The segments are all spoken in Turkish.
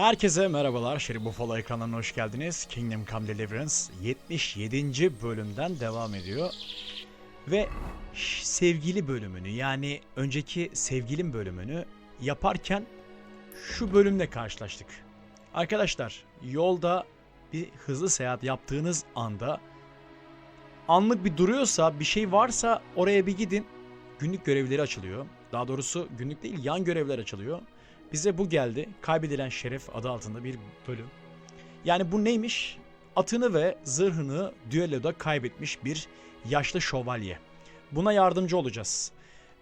Herkese merhabalar. Şerif Buffalo ekranlarına hoş geldiniz. Kingdom Come Deliverance 77. bölümden devam ediyor. Ve sevgili bölümünü yani önceki sevgilim bölümünü yaparken şu bölümle karşılaştık. Arkadaşlar yolda bir hızlı seyahat yaptığınız anda anlık bir duruyorsa bir şey varsa oraya bir gidin. Günlük görevleri açılıyor. Daha doğrusu günlük değil yan görevler açılıyor. Bize bu geldi. Kaybedilen Şeref adı altında bir bölüm. Yani bu neymiş? Atını ve zırhını düelloda kaybetmiş bir yaşlı şövalye. Buna yardımcı olacağız.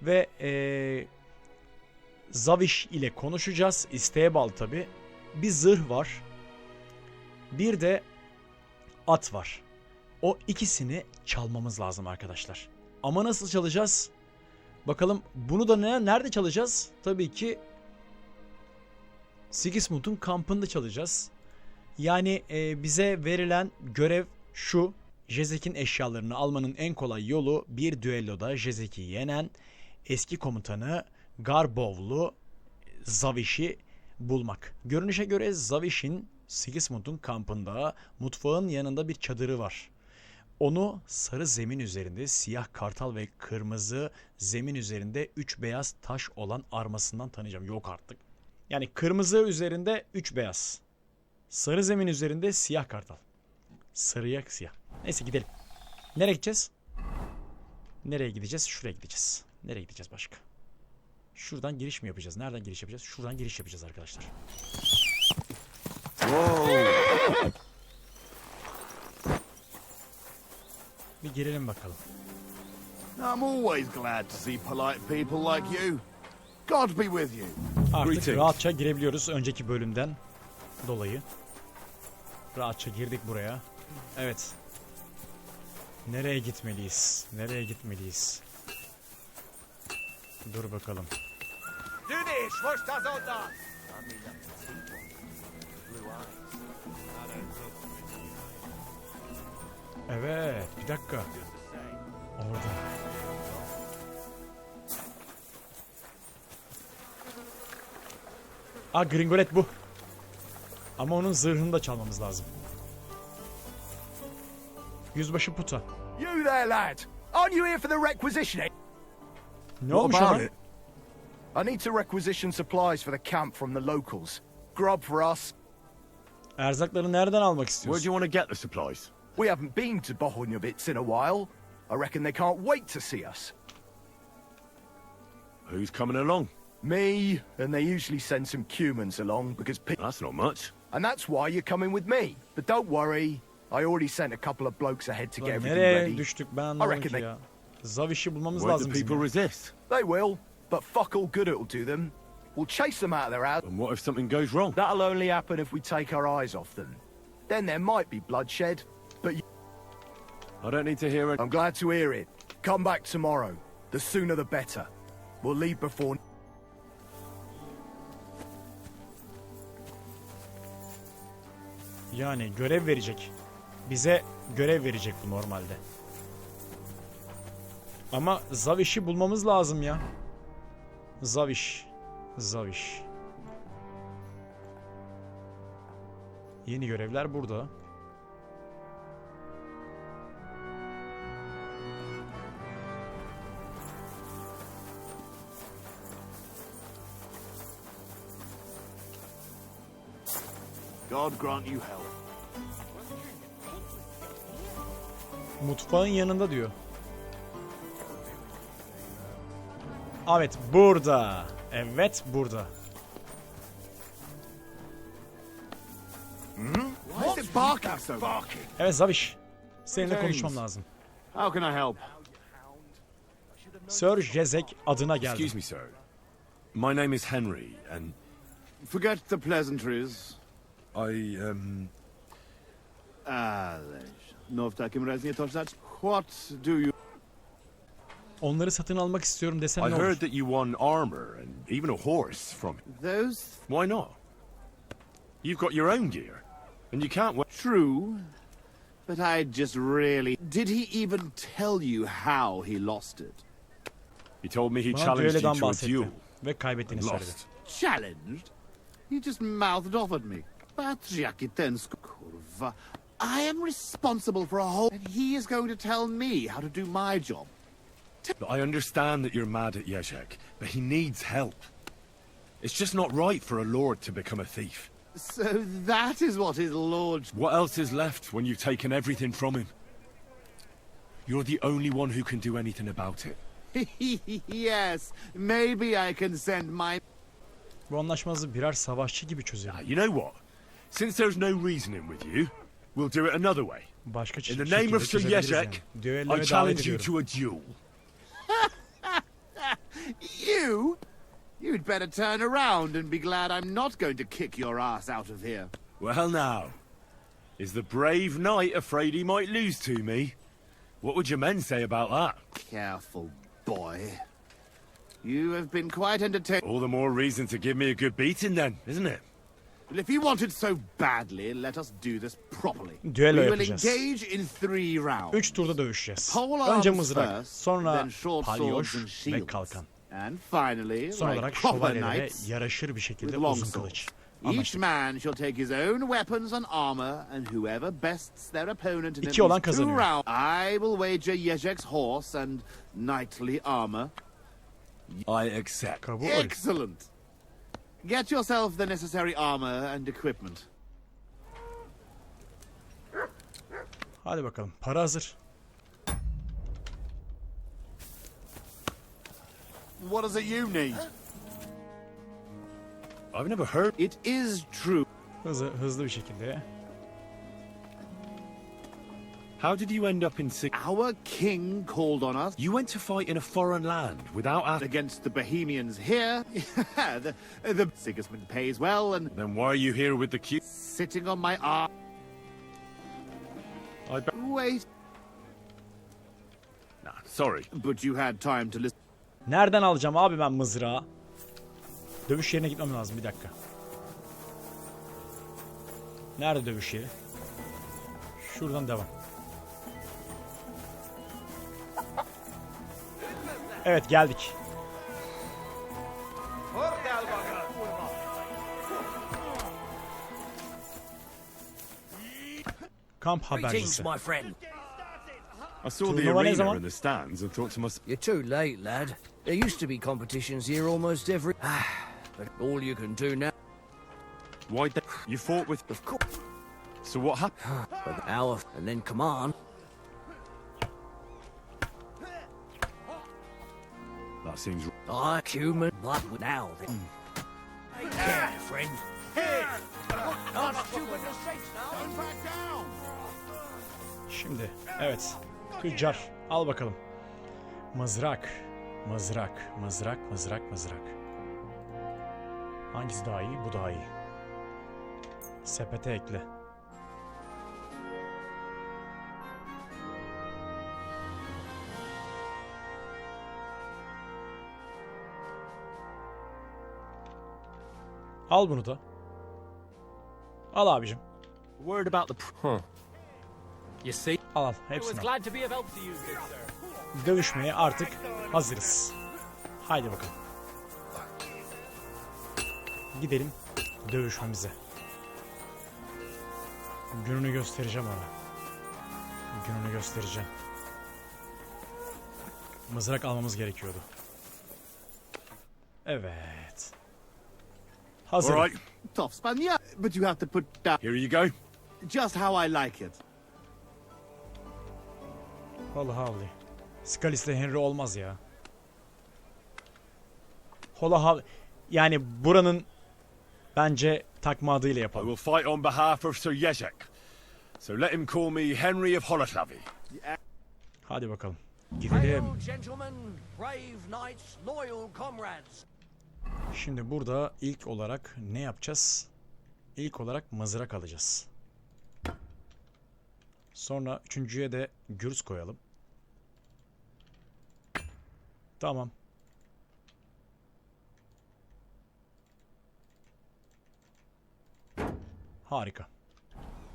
Ve eee Zaviş ile konuşacağız. İsteğe bağlı tabi. Bir zırh var. Bir de at var. O ikisini çalmamız lazım arkadaşlar. Ama nasıl çalacağız? Bakalım bunu da ne, nerede çalacağız? Tabii ki Sigismund'un kampında çalacağız. Yani e, bize verilen görev şu. Jezek'in eşyalarını almanın en kolay yolu bir düelloda Jezek'i yenen eski komutanı Garbovlu Zaviş'i bulmak. Görünüşe göre Zaviş'in Sigismund'un kampında mutfağın yanında bir çadırı var. Onu sarı zemin üzerinde siyah kartal ve kırmızı zemin üzerinde üç beyaz taş olan armasından tanıyacağım. Yok artık. Yani kırmızı üzerinde 3 beyaz. Sarı zemin üzerinde siyah kartal. Sarıya siyah. Neyse gidelim. Nereye gideceğiz? Nereye gideceğiz? Şuraya gideceğiz. Nereye gideceğiz başka? Şuradan giriş mi yapacağız? Nereden giriş yapacağız? Şuradan giriş yapacağız arkadaşlar. Bir girelim bakalım. I'm always glad to see polite people like you. God be with you. Artık Greetings. rahatça girebiliyoruz önceki bölümden dolayı. Rahatça girdik buraya. Evet. Nereye gitmeliyiz? Nereye gitmeliyiz? Dur bakalım. On that. Evet, bir dakika. Orada. Aa Gringolet bu. Ama onun zırhını da çalmamız lazım. Yüzbaşı puta. You there, lad. Aren't you here for the requisitioning? Ne olmuş ona? I need to requisition supplies for the camp from the locals. Grub for us. Erzakları nereden almak Where do istiyorsun? you want to get the supplies? We haven't been to Bohunjovitz in a while. I reckon they can't wait to see us. Who's coming along? Me, and they usually send some Cumans along because pe- That's not much. And that's why you're coming with me. But don't worry, I already sent a couple of blokes ahead to get everything ready. düştük ben anlamadım reckon they- ya. Zaviş'i bulmamız Won't lazım the bizim. people resist? They will, but fuck all good it'll do them. We'll chase them out of their house. And what if something goes wrong? That'll only happen if we take our eyes off them. Then there might be bloodshed, but I don't need to hear it. I'm glad to hear it. Come back tomorrow. The sooner the better. We'll leave before. Yani görev verecek. Bize görev verecek bu normalde. Ama Zaviş'i bulmamız lazım ya. Zaviş. Zaviş. Yeni görevler burada. God grant you health. Mutfağın yanında diyor. Evet burada. Evet burada. What's it barking so? Barking. Evet Zaviş. Seninle konuşmam lazım. How can I help? Sir Jezek adına geldim. Excuse me, sir. My name is Henry, and Forget the pleasantries. I, um... Ależ, no w takim razie to znaczy, what do you... Onları satın almak istiyorum desen I ne olur? heard that you won armor and even a horse from. Those... Why not? You've got your own gear, and you can't... wa- True, but I just really... Did he even tell you how he lost it? He told me he Bana challenged you düellodan to a bahsetti. duel Ve kaybettiğini söyledi. lost. Challenged? He just mouthed off at me. Patriakitensk kurva. I am responsible for a whole... And he is going to tell me how to do my job. But I understand that you're mad at Yezhek, but he needs help. It's just not right for a lord to become a thief. So that is what his lordship... What else is left when you've taken everything from him? You're the only one who can do anything about it. yes, maybe I can send my... Bu anlaşmazı birer savaşçı gibi çözelim. Ah, you know what? Since there's no reasoning with you, we'll do it another way. Başka In the name of Sir çözebiliriz yani. I challenge you to a duel. You? You'd better turn around and be glad I'm not going to kick your ass out of here. Well now, is the brave knight afraid he might lose to me? What would your men say about that? Careful, boy. You have been quite entertaining. All the more reason to give me a good beating then, isn't it? Well, if you want it so badly, let us do this properly. Düello we will yapacağız. engage in three rounds. 3 turda dövüşeceğiz. Önce mızrak, sonra palyoş ve kalkan. And finally, Son like olarak şövalyelere yaraşır bir şekilde uzun kılıç. Each man shall take his own weapons and armor, and whoever bests their opponent in İki olan kazanıyor. rounds. I will wager Yezhek's horse and knightly armor. I accept. Excellent. Get yourself the necessary armor and equipment. Hadi bakalım. Para hazır. What is it you need? I've never heard. It is true. Hızlı, hızlı bir şekilde. How did you end up in Sig? Our king called on us You went to fight in a foreign land without us- against the Bohemians here. the, the Sigismund pays well, and Then why are you here with the Q? sitting on my arm. I bet. Wait, Nah, sorry. but you had time to listen. Nereden alacağım abi ben mızrağı? Dövüş yerine gitmem lazım bir dakika. Nerede dövüş yeri? Şuradan devam. Evet geldik. Kamp Greetings, habercisi. my. I saw the the arena arena zaman- and the stands and thought to myself, You're too late, lad. There used to be competitions here almost every. but all you can do now. why the- you fought with? Of course, So what happened? for the hour and then command. Seems. I human blood now then. Take care, friend. Şimdi evet. Tüccar al bakalım. Mızrak. Mızrak. Mızrak. Mızrak. Mızrak. Hangisi daha iyi? Bu daha iyi. Sepete ekle. Al bunu da. Al abicim. Word about the. Huh. You see? Al al. Hepsini al. to be of help to you, good sir. dövüşmeye artık hazırız. Haydi bakalım. Gidelim dövüşmemize. Gününü göstereceğim ona. Gününü göstereceğim. Mızrak almamız gerekiyordu. Evet. Hazır. All right. Tough Spania, but you have to put down Here you go. just how I like it. Vallahi havli. Scalis'le Henry olmaz ya. Hola hav... Yani buranın bence takma adıyla I yapalım. will fight on behalf of Sir Yezhek. So let him call me Henry of Holoslavi. Hadi bakalım. Gidelim. Hail, gentlemen, brave knights, loyal comrades. Şimdi burada ilk olarak ne yapacağız? İlk olarak mızrak alacağız. Sonra üçüncüye de gürs koyalım. Tamam. Harika.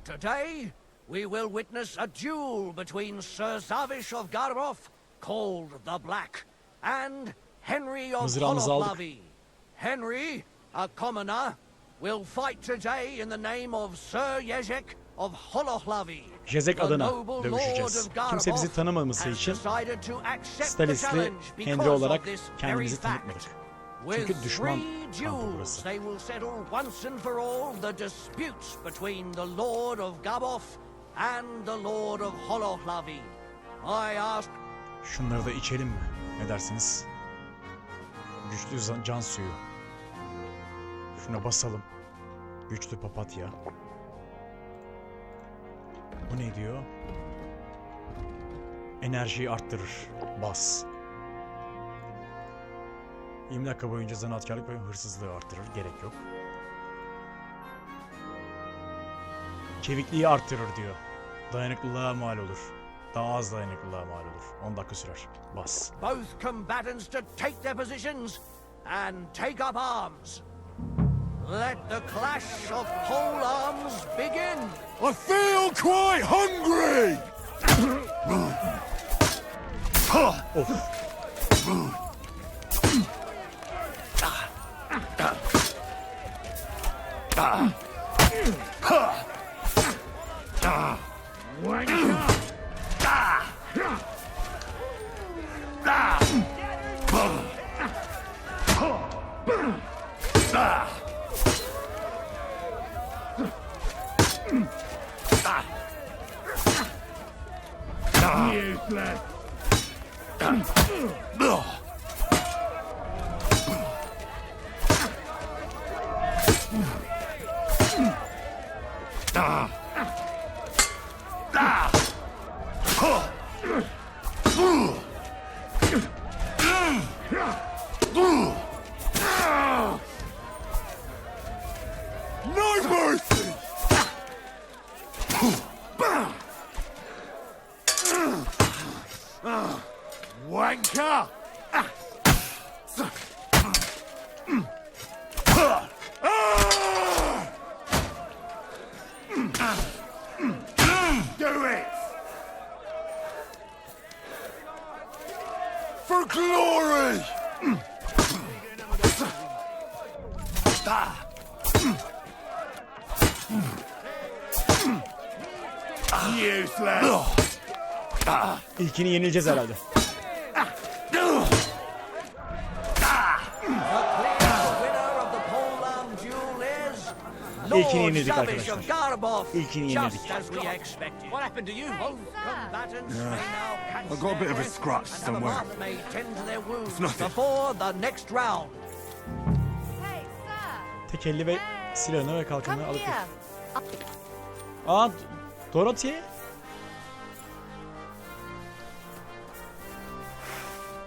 Today, we will witness a duel between Sir Zavish of Garbov, called the Black, and Henry of. Holoplavi. Henry, a commoner, will fight today in the name of Sir Yezek of Holohlavi. Jezek adına dövüşeceğiz. Kimse bizi tanımaması için Stalisli Henry olarak kendimizi tanıtmadık. Çünkü düşman kampı burası. Şunları da içelim mi? Ne dersiniz? Güçlü can suyu. Şuna basalım. Güçlü papatya. Bu ne diyor? Enerjiyi arttırır. Bas. 20 dakika boyunca zanaatkarlık ve hırsızlığı arttırır. Gerek yok. Çevikliği arttırır diyor. Dayanıklılığa mal olur. Daha az dayanıklılığa mal olur. 10 dakika sürer. Bas. both combatants to take their positions and take up arms. Let the clash of pole arms begin. I feel quite hungry! No İlkini yenileceğiz herhalde. İlkini yenildik arkadaşlar. İlkini yenildik. I got a bit of a scratch somewhere. wounds nothing. before the next round. Hey, sir. Tekelli ve silahını ve kalkanını alıp... Aa, Dorothy.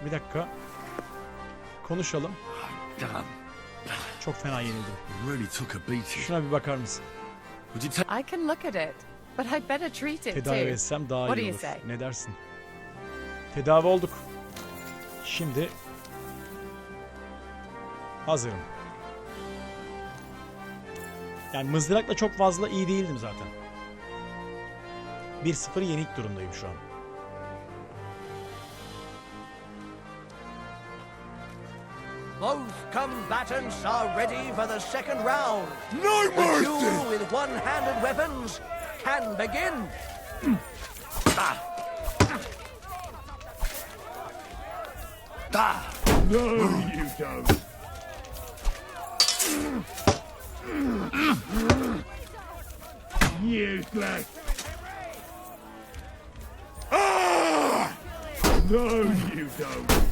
Bir dakika. Konuşalım. Çok fena yenildim. Şuna bir bakar mısın? I can look at it, but I'd better treat it Tedavi too. etsem daha What iyi you olur. say? Ne dersin? Tedavi olduk. Şimdi hazırım. Yani mızrakla çok fazla iyi değildim zaten. 1-0 yenik durumdayım şu an. Both combatants are ready for the second round. No The mercy! duel with one-handed weapons can begin. ah. Ah. No, you don't. Useless. Ah! No, you don't.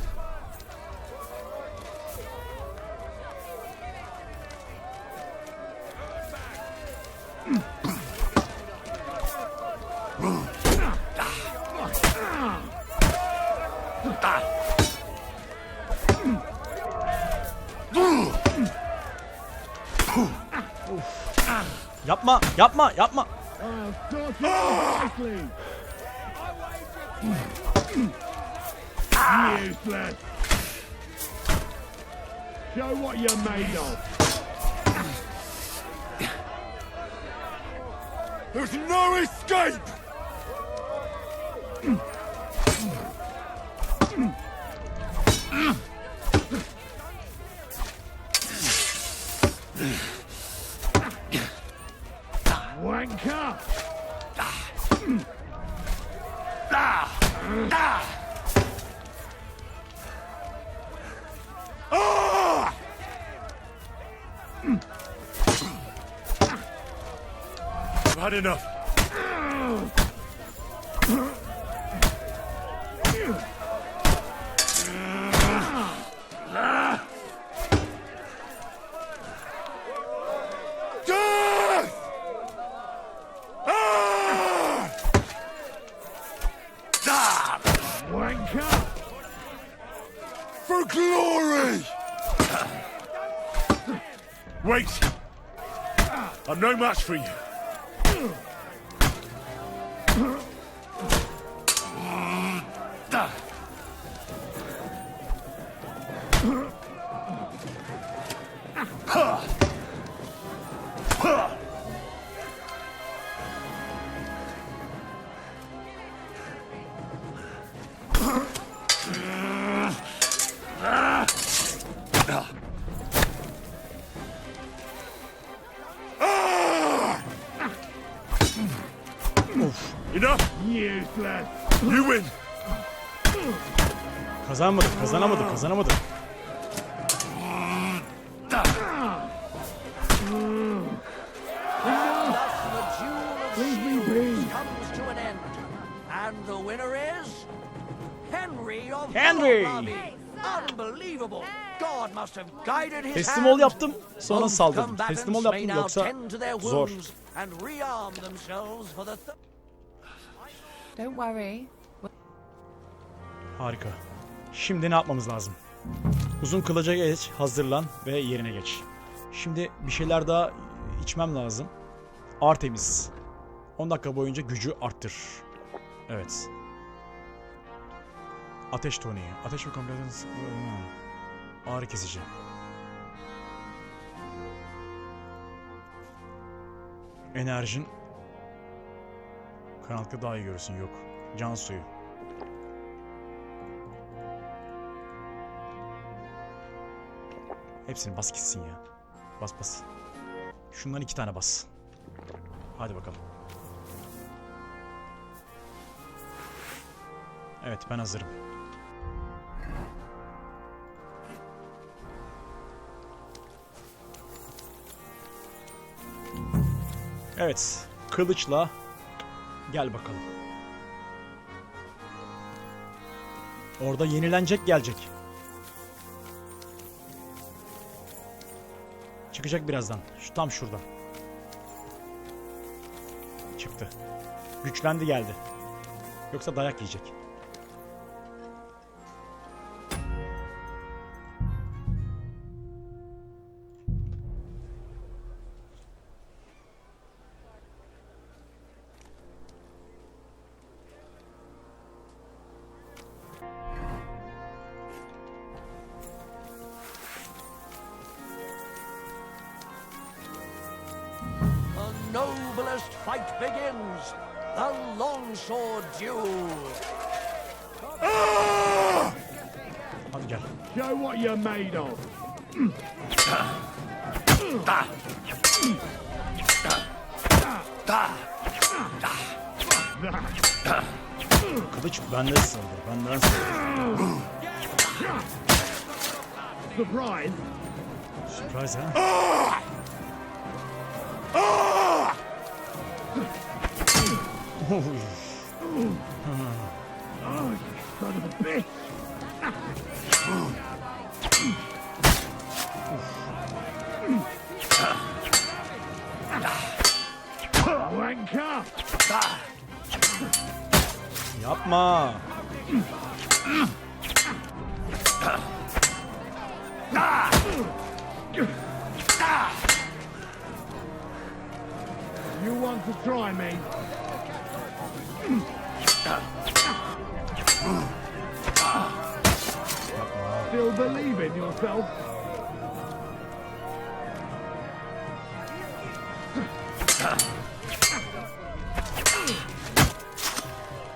Yapma, yapma, yapma. Useless. Show what you're made of. There's no escape! Wanker! Ah! Ah! Wanker! For glory! Wait! I'm no match for you. Enough! Useless! You win! Kazanamadık, kazanamadık, kazanamadık. Teslim ol yaptım, sonra saldırdım. Teslim ol yaptım yoksa tend to their zor. wounds And rearm themselves for the th- Don't worry. Harika. Şimdi ne yapmamız lazım? Uzun kılıca geç, hazırlan ve yerine geç. Şimdi bir şeyler daha içmem lazım. Artemis. 10 dakika boyunca gücü arttır. Evet. Ateş toniği. Ateş ve kompletin sıklığı. Hmm. Ağrı kesici. Enerjin. Karanlıkta daha iyi görürsün. Yok. Can suyu. Hepsini bas gitsin ya. Bas bas. Şundan iki tane bas. Hadi bakalım. Evet ben hazırım. Evet. Kılıçla gel bakalım. Orada yenilenecek gelecek. Çıkacak birazdan. Şu tam şurada. Çıktı. Güçlendi geldi. Yoksa dayak yiyecek. Noblest fight begins. The longsword duel. Hadi gel. Show what you're made of! Kılıç bende sığdı. Benden sığdı. Surprise! Surprise ha. Ah! Ah! Son of a bitch! Wanker! Yapma. You want to try me? Still believe in yourself?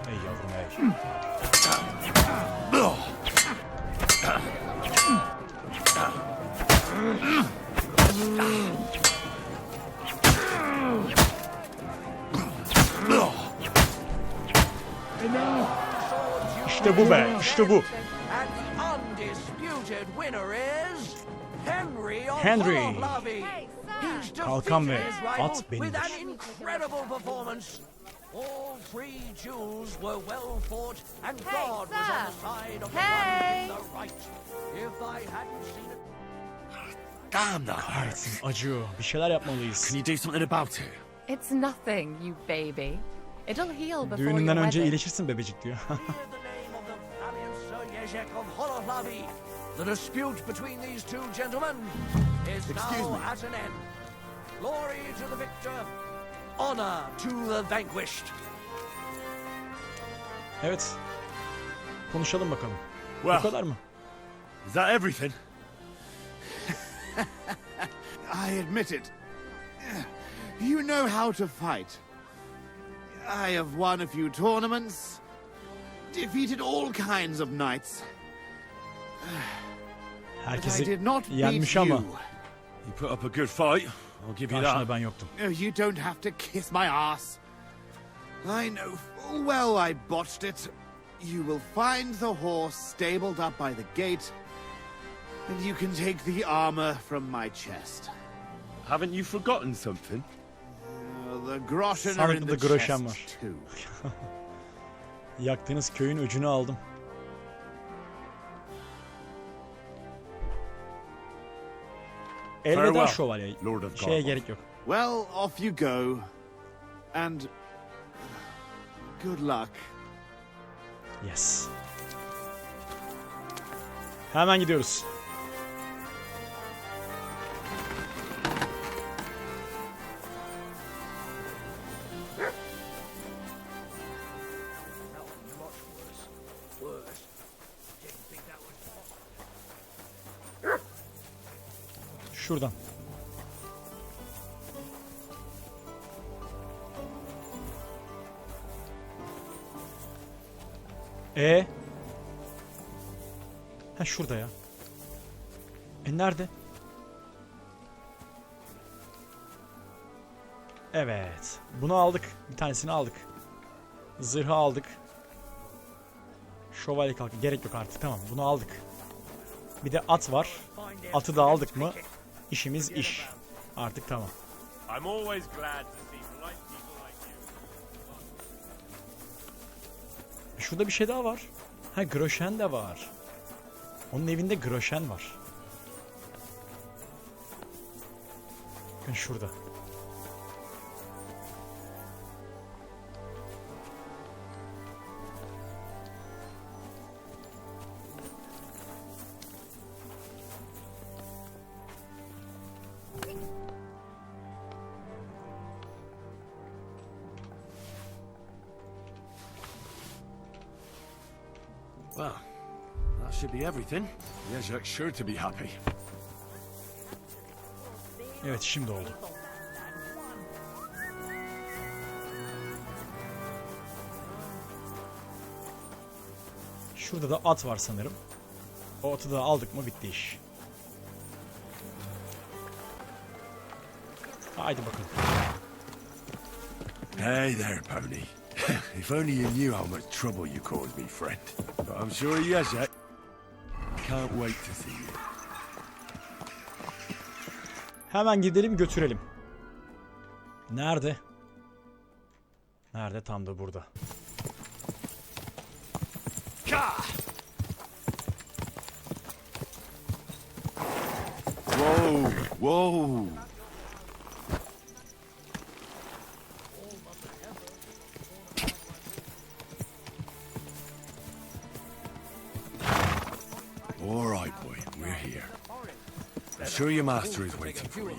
Ey yavrum ey. İşte bu be, işte bu. And the undisputed winner is Henry Kalkan ve at benimdir. All three duels were well fought, and Hey, God was on the side of the one the right. If I hadn't seen it. Damn that Kahretsin acıyor. Bir şeyler yapmalıyız. Can you do something about it? It's nothing, you baby. It'll heal before Düğününden önce wedding. iyileşirsin bebecik diyor. Sir of Holoflavi. The dispute between these two gentlemen is Excuse now me. at an end. Glory to the victor, honor to the vanquished. evet. Konuşalım bakalım. Bu kadar mı? is that everything? I admit it. You know how to fight. I have won a few tournaments, defeated all kinds of knights, but I Herkesi did not beat yenmiş you. ama. You put up a good fight. I'll give you Karşında that. ben yoktum. Oh, You don't have to kiss my ass. I know full well I botched it. You will find the horse stabled up by the gate, and you can take the armor from my chest. Haven't you forgotten something? Uh, the groschen are in Sandıkta the da groşen var. chest too. Yaktığınız köyün öcünü aldım. Elveda şövalye. Lord of Şeye gerek yok. Well, off you go, and good luck. Yes. Hemen gidiyoruz. Şuradan. E Ha şurada ya. E nerede? Evet. Bunu aldık. Bir tanesini aldık. Zırhı aldık. Şövalye kalkı. Gerek yok artık. Tamam. Bunu aldık. Bir de at var. Atı da aldık mı? İşimiz iş. Artık tamam. I'm always glad to see polite people like you. Şurada bir şey daha var. Ha Groşen de var. Onun evinde Groşen var. Bakın şurada. Be everything. Yezek's sure to be happy. Evet şimdi oldu. Şurada da at var sanırım. O atı da aldık mı bitti iş. Haydi bakalım. Hey there, pony. if only you knew how much trouble you caused me, friend. But I'm sure Yezek can't wait to see you. Hemen gidelim götürelim. Nerede? Nerede? Tam da burada. Whoa, All right, boy, we're here. I'm sure your master is waiting for you.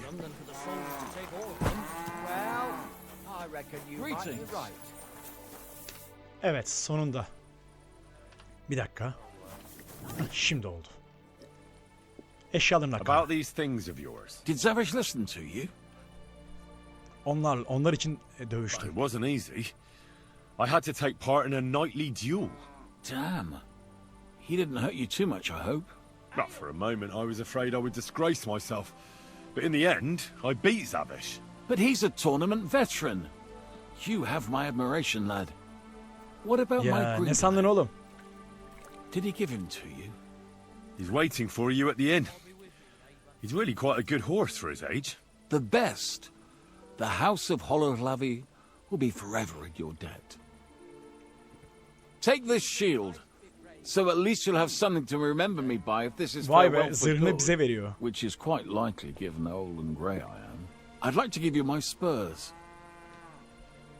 Evet sonunda. Bir dakika. Şimdi oldu. Eşyalarını About these things of yours. Did Zavish listen to you? Onlar, onlar için e, dövüştüm. It wasn't easy. I had to take part in a nightly duel. Damn. He didn't hurt you too much, I hope. But for a moment, I was afraid I would disgrace myself. But in the end, I beat Zavish. But he's a tournament veteran. You have my admiration, lad. What about my Ya ne green sandın oğlum? Did he give him to you? He's waiting for you at the inn. He's really quite a good horse for his age. The best. The House of Hollowlavy will be forever in your debt. Take this shield, so at least you'll have something to remember me by if this is Vay farewell be for zırhını bize veriyor. which is quite likely given how old and grey I am. I'd like to give you my spurs.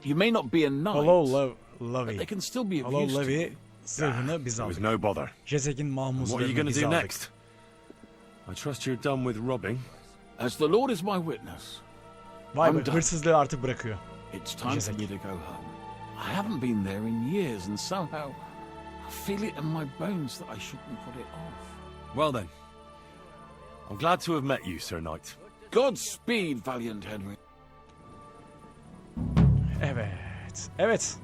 You may not be a knight, Hello Love, but they can still be of Hello use Lovey. you. Zırhını biz aldık. no bother. Jesek'in And what are you going to do aldık. next? I trust you're done with robbing. As the Lord is my witness, Vay I'm be done. hırsızlığı artık bırakıyor. It's time for Jezek. me to go home. I haven't been there in years, and somehow I feel it in my bones that I shouldn't put it off. Well then. I'm glad to have met you, Sir Knight. Godspeed, valiant Henry. Evet. Evet.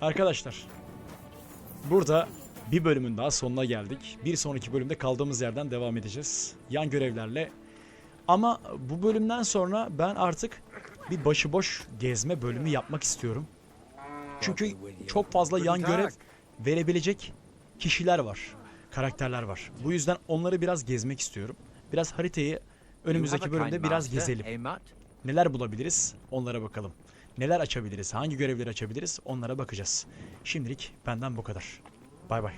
Arkadaşlar. Burada bir bölümün daha sonuna geldik. Bir sonraki bölümde kaldığımız yerden devam edeceğiz. Yan görevlerle. Ama bu bölümden sonra ben artık bir başıboş gezme bölümü yapmak istiyorum. Çünkü çok fazla yan görev verebilecek kişiler var. Karakterler var. Bu yüzden onları biraz gezmek istiyorum. Biraz haritayı önümüzdeki bölümde biraz gezelim. Neler bulabiliriz? Onlara bakalım. Neler açabiliriz? Hangi görevleri açabiliriz? Onlara bakacağız. Şimdilik benden bu kadar. Bay bay.